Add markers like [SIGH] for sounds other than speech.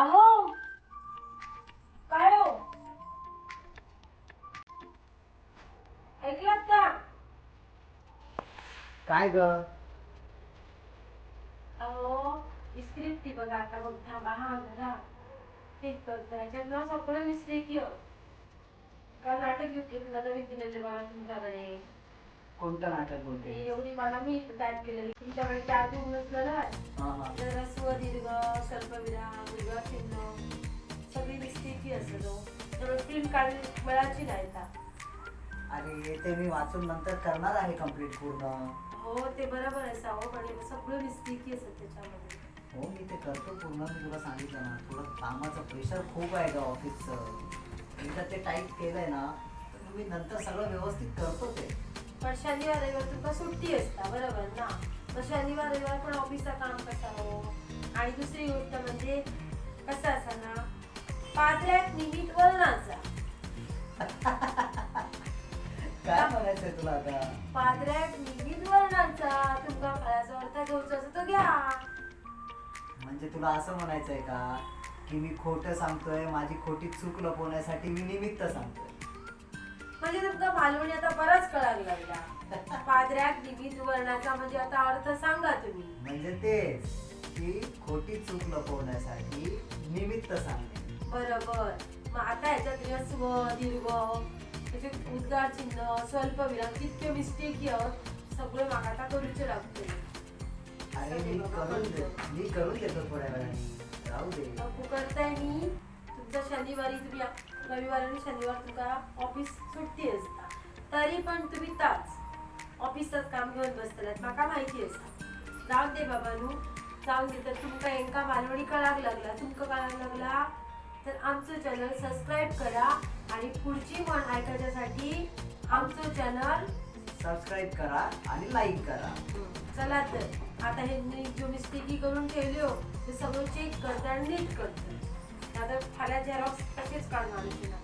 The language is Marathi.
अहो काय हो? ऐकलात का? काय ग अहो स्क्रिप्ट ती बघा आता बघ थांबा हा ते करतो ह्याच्यात ना सगळं विसरे की. काल नाटक घेतली तुला नवीन दिलेले बघा तुमच्याकडे. कोणतं नाटक बोलते? एवढी मला मी टाईप केलेली. तुमच्याकडे ते आधी नसलं ना हा हा. जरा स्वदीर्घ स्वल्पविराम दीर्घ चिन्ह सगळी मिस्टेकी असत हो त्यामुळे प्रिंट काढली मिळायची नाही आता. अरे ते मी वाचून नंतर करणार आहे कंप्लीट पूर्ण. हो ते बरोबर आहे सावं पण सगळं मिस्टेकी असत त्याच्यामध्ये. हो मी ते करतो पूर्ण. मी तुला सांगितलं ना थोडं कामाचं प्रेशर खूप आहे ग ऑफिसचं एकदा ते टाईप केलंय ना तर मी नंतर सगळं व्यवस्थित करतो ते. पण शनिवार रविवार तुमका सुट्टी असता बरोबर ना? मग शनिवार रविवार पण ऑफिसचं काम कसं हो? आणि दुसरी गोष्ट म्हणजे कसं असा ना पात्र्यात निमित वलनाचा काय म्हणायचंय तुला आता? पात्र्यात निमित वलनाचा तुमका फळाचा अर्थ घ्यायचा असं तो घ्या. म्हणजे तुला असं म्हणायचंय का की मी खोटं सांगतोय माझी खोटी चूक लपवण्यासाठी मी निमित्त सांगतोय? म्हणजे तुमका मालवणी आता बराच कळायला लागला. [LAUGHS] पात्र्यात निमित वर्णाचा म्हणजे आता अर्थ सांगा तुम्ही. म्हणजे तेच की खोटी चूक लपवण्यासाठी निमित्त सांगणे. बरोबर. मग आता ह्याच्यात ह्रस्व दीर्घ त्याचे उद्गार चिन्ह स्वल्प विराम तितके मिस्टेक सगळे आता करूचे लागते अरे मी करून देतो मी करून देतो थोड्या वेळाने. राहू दे. मग करताय मी. तुमच्या शनिवारी तुम्ही रविवार आणि शनिवार तुमका ऑफिस सुट्टी असता. तरी पण तुम्ही ताच ऑफिसच काम घेऊन बसतलात म्हाका माहिती असता जाऊ दे बाबा नू जाऊ दे तर तुमका एका मालवणी कळाक लागला. तुमका कळाक लागला? तर आमचं चॅनल सबस्क्राईब करा आणि पुढची म्हण ऐकण्यासाठी आमचं चॅनल सबस्क्राईब करा आणि लाईक करा. चला तर. आता हे मी जो मिस्टेकी करून ठेवल्यो हो, ते सगळं चेक करते आणि नीट करते. आता फाल्या झेरॉक्स तसेच काढणार तिला.